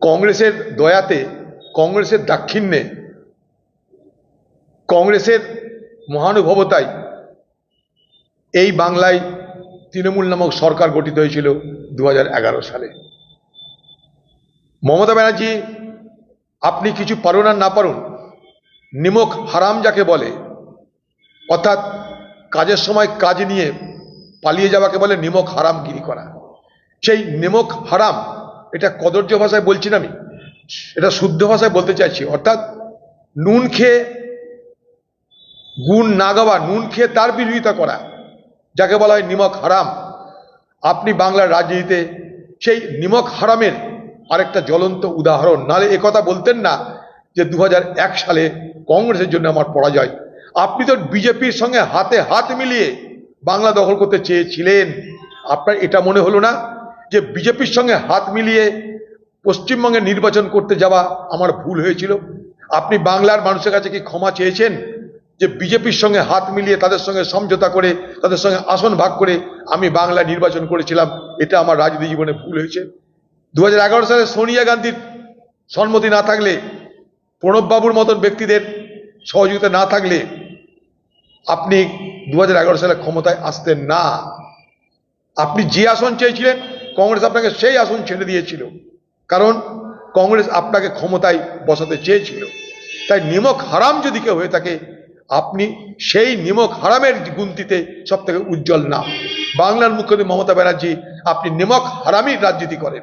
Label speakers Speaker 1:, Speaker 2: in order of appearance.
Speaker 1: কংগ্রেসের দয়াতে, কংগ্রেসের দাক্ষিণ্যে, কংগ্রেসের মহানুভবতায় এই বাংলায় তৃণমূল নামক সরকার গঠিত হয়েছিল দু হাজার এগারো সালে। মমতা ব্যানার্জি, আপনি কিছু পারুন আর না পারুন, নিমক হারাম যাকে বলে, অর্থাৎ কাজের সময় কাজ নিয়ে পালিয়ে যাওয়াকে বলে নিমক হারামগিরি করা। সেই নিমক হারাম এটা কদর্য ভাষায় বলছি না আমি। এটা শুদ্ধ ভাষায় বলতে চাইছি। অর্থাৎ নুন খেয়ে গুণ না গাওয়া, নুন খেয়ে তার বিরোধিতা করা, যাকে বলা হয় নিমক হারাম। আপনি বাংলার রাজনীতিতে সেই নিমক হারামের আরেকটা জ্বলন্ত উদাহরণ। নালে কথা বলতেন না যে দু হাজার এক সালে কংগ্রেসের জন্য আমার পরাজয়। আপনি তো বিজেপির সঙ্গে হাতে হাত মিলিয়ে বাংলা দখল করতে চেয়েছিলেন। আপনার এটা মনে হলো না? যে বিজেপির সঙ্গে হাত মিলিয়ে পশ্চিমবঙ্গে নির্বাচন করতে যাওয়া আমার ভুল হয়েছিল। আপনি বাংলার মানুষের কাছে কি ক্ষমা চেয়েছেন যে বিজেপির সঙ্গে হাত মিলিয়ে তাদের সঙ্গে সমঝোতা করে, তাদের সঙ্গে আসন ভাগ করে আমি বাংলা নির্বাচন করেছিলাম? এটা আমার রাজনীতি জীবনে ভুল হয়েছে। দু হাজার এগারো সালে সোনিয়া গান্ধীর সম্মতি না থাকলে, প্রণববাবুর মতন ব্যক্তিদের সহযোগিতা না থাকলে আপনি দু হাজার এগারো সালে ক্ষমতায় আসতেন না। আপনি যে আসন চেয়েছিলেন কংগ্রেস আপনাকে সেই আসন ছেড়ে দিয়েছিল। কারণ কংগ্রেস আপনাকে ক্ষমতায় বসাতে চেয়েছিল। তাই নিমক হারাম যদি কেউ হয়ে থাকে, আপনি সেই নিমক হারামের গুনতিতে সব থেকে উজ্জ্বল নাম। বাংলার মুখ্যমন্ত্রী মমতা ব্যানার্জি, আপনি নিমক হারামির রাজনীতি করেন।